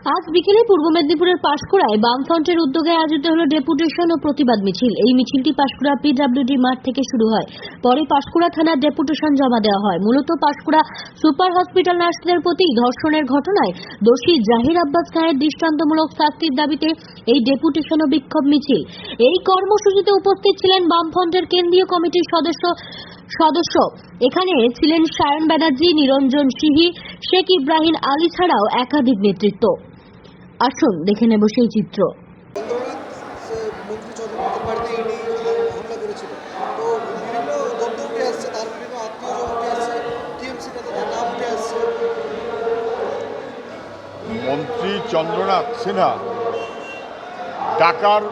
আজ বিকেলে পূর্ব মেদিনীপুরের পাশকুড়ায় বামফ্রন্টের উদ্যোগে আয়োজিত হল ডেপুটেশন ও প্রতিবাদ মিছিল। এই মিছিলটি পাশকুড়া পিডব্লিউডি মাঠ থেকে শুরু হয়। পরে পাশকুড়া থানার ডেপুটেশন জমা দেওয়া হয়। মূলত পাশকুড়া সুপার হসপিটাল নার্সদের প্রতি ধর্ষণের ঘটনায় দোষী জাহির আব্বাস খানের দৃষ্টান্তমূলক শাস্তির দাবিতে এই ডেপুটেশন ও বিক্ষোভ মিছিল। এই কর্মসূচিতে উপস্থিত ছিলেন বামফ্রন্টের কেন্দ্রীয় কমিটির সদস্য সদস্য। এখানে ছিলেন সায়ন ব্যানার্জি, নিরঞ্জন সিহি, শেখ ইব্রাহিম আলী ছাড়াও একাধিক নেতৃত্ব। আসুন, দেখে নেব সেই চিত্র। মন্ত্রী চন্দ্রনাথ সিনহা টাকার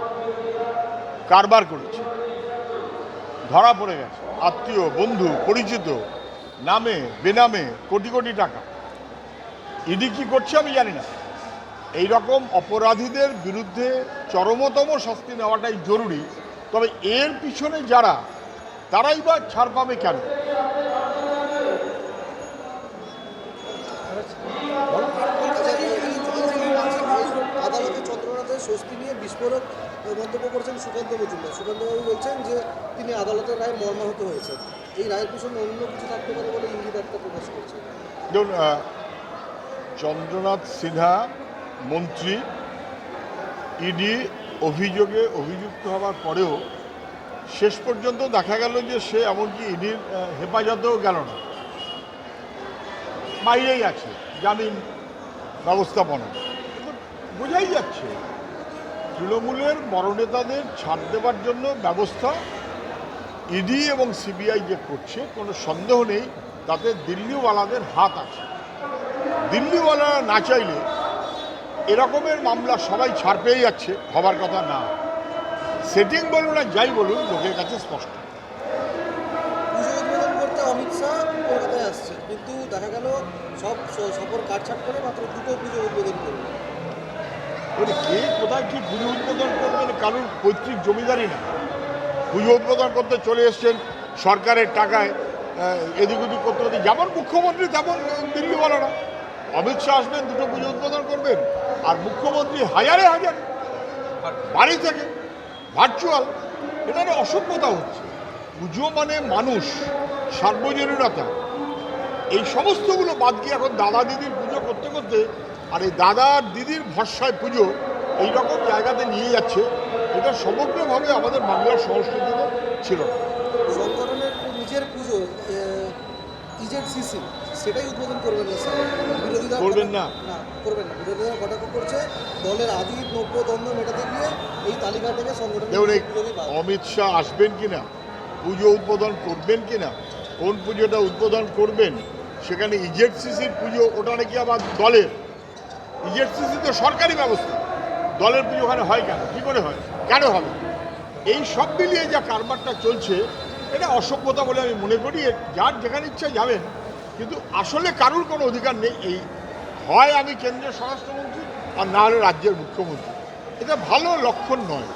কারবার করেছে। ধরা পড়ে গেছে। আত্মীয়, বন্ধু, পরিচিত, নামে, বেনামে কোটি কোটি টাকা। ইডি কি করছে আমি জানি না। এই রকম অপরাধীদের বিরুদ্ধে চরমতম শাস্তি নেওয়াটাই জরুরি। তবে এর পিছনে যারা তারাই বা ছাড় পাবে কেন? আদালতে চন্দ্রনাথের স্বস্তি নিয়ে বিস্ফোরক মন্তব্য করেছেন সুকান্ত মজুমদার। সুকান্তবাবু বলছেন যে তিনি আদালতের রায় মর্মাহত হয়েছে এই রায়ের পিছনে অন্য কিছু থাকতে পারে বলে ইঙ্গিত একটা প্রকাশ চন্দ্রনাথ সিনহা মন্ত্রী ইডি অভিযোগে অভিযুক্ত হওয়ার পরেও শেষ পর্যন্ত দেখা গেল যে সে এমনকি ইডির হেফাজতেও গেল না। বাইরেই আছে, জামিন ব্যবস্থাপনা। বোঝাই যাচ্ছে, তৃণমূলের বড় ছাড় দেওয়ার জন্য ব্যবস্থা ইডি এবং সিবিআই যে করছে, কোনো সন্দেহ নেই, তাতে দিল্লিওয়ালাদের হাত আছে। দিল্লিওয়ালারা না চাইলে এরকমের মামলা সবাই ছাড় পেয়ে যাচ্ছে হবার কথা না। সেটিং বলুন আর যাই বলুন লোকের কাছে স্পষ্ট। পুজো উদ্বোধন করতে অমিত শাহ কলকাতায় আসছে কিন্তু দেখা গেল সব সফর কাটছাট করে মাত্র দুটো পুজো উদ্বোধন করবে কে কোথায় কি পুজো উদ্বোধন করবেন কারণ পৈতৃক জমিদারি না। পুজো উদ্বোধন করতে চলে এসছেন সরকারের টাকায় এদিক ওদিক করতে করতে যেমন মুখ্যমন্ত্রী তেমন দিল্লিওয়ালারা অমিত শাহ আসবেন, দুটো পুজো উদ্বোধন করবেন, আর মুখ্যমন্ত্রী হাজারে হাজার বাড়ি থেকে ভার্চুয়াল এটা একটা অসভ্যতা হচ্ছে। পুজো মানে মানুষ, সার্বজনীনতা। এই সমস্তগুলো বাদ দিয়ে এখন দাদা দিদির পুজো করতে করতে, আর এই দাদার দিদির ভরসায় পুজো এই রকম জায়গাতে নিয়ে যাচ্ছে, এটা সমগ্রভাবে আমাদের বাংলার সংস্কৃতিতে ছিল না। নিজের পুজো ইজেড সিসি সেটাই উদ্বোধন করবেন না স্যার। বিরোধীরা করবেন না? না করবেন না। বিরোধীরা কটাক্ষ করছে দলের আদি নব্য দ্বন্দ্ব মেটাতে গিয়ে এই তালিকা থেকে সংগঠনের দেখুন এই বিরোধী বাদ। অমিত শাহ আসবেন কিনা পুজো উদ্বোধন করবেন কিনা কোন পুজোটা উদ্বোধন করবেন সেখানে ইজেডসিসির পুজো ওটা নাকি আবার দলের? ইজেডসিসি তো সরকারি ব্যবস্থা। দলের পুজো ওখানে হয় কেন? কী করে হয়? কেন হবে? এই সব মিলিয়ে যা কারবারটা চলছে এটা অসভ্যতা বলে আমি মনে করি যার যেখানে ইচ্ছা যাবেন কিন্তু আসলে কারুর কোনো অধিকার নেই। এই হয় আমি কেন্দ্রীয় স্বরাষ্ট্রমন্ত্রী আর না হলে রাজ্যের মুখ্যমন্ত্রী। এটা ভালো লক্ষণ নয়।